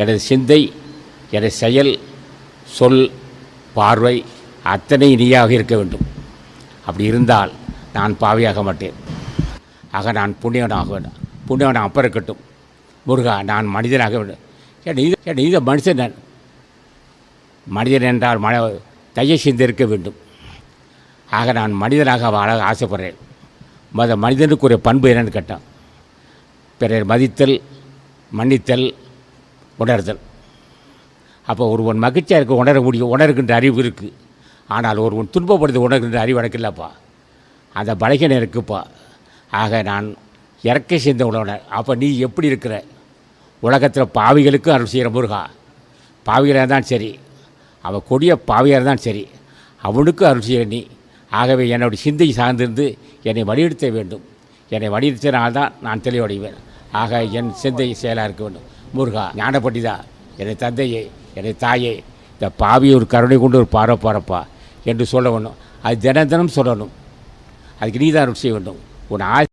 எனது சிந்தை எனது செயல் சொல் பார்வை அத்தனை நீயாக இருக்க வேண்டும். அப்படி இருந்தால் நான் பாவியாக மாட்டேன். ஆக நான் புண்ணியவனாக வேண்டும் புண்ணியவன் அப்போ இருக்கட்டும். முருகா நான் மனிதனாக வேண்டும். என் நீ மனுஷன் நான். மனிதன் என்றால் மன தைய சிந்திருக்க வேண்டும். ஆக நான் மனிதனாக வாழ ஆசைப்படுறேன். மத மனிதனுக்குரிய பண்பு என்னென்னு கேட்டான் பிறர் மதித்தல் மன்னித்தல் உணர்தல். அப்போ ஒருவன் மகிழ்ச்சியாக இருக்க உணர முடியும் உணர்கின்ற அறிவு இருக்குது ஆனால் ஒருவன் துன்பப்படுத்த உணர்கின்ற அறிவு எனக்கு இல்லைப்பா. அந்த பலகீனம் இருக்குப்பா. ஆக நான் இறக்கை சேர்ந்த உணவனர் அப்போ நீ எப்படி இருக்கிற? உலகத்தில் பாவிகளுக்கும் அருள் செய்கிற முருகா. பாவிகளாக தான் சரி அவன் கொடிய பாவியாக தான் சரி அவனுக்கும் அருள் செய்கிற நீ. ஆகவே என்னுடைய சிந்தை சார்ந்திருந்து என்னை வலியுறுத்த வேண்டும். என்னை வலியுறுத்தினால்தான் நான் தெளிவடைவேன். ஆக என் சிந்தை செயலாக இருக்க வேண்டும். முருகா ஞானப்பட்டிதா என்னை தந்தையே என்னை தாயே இந்த பாவி ஒரு கருணை கொண்டு ஒரு பாறை பாறப்பா என்று சொல்ல வேணும் அது தினம் தினம் சொல்லணும். அதுக்கு நீ தான் செய்ய வேண்டும். உன் ஆசை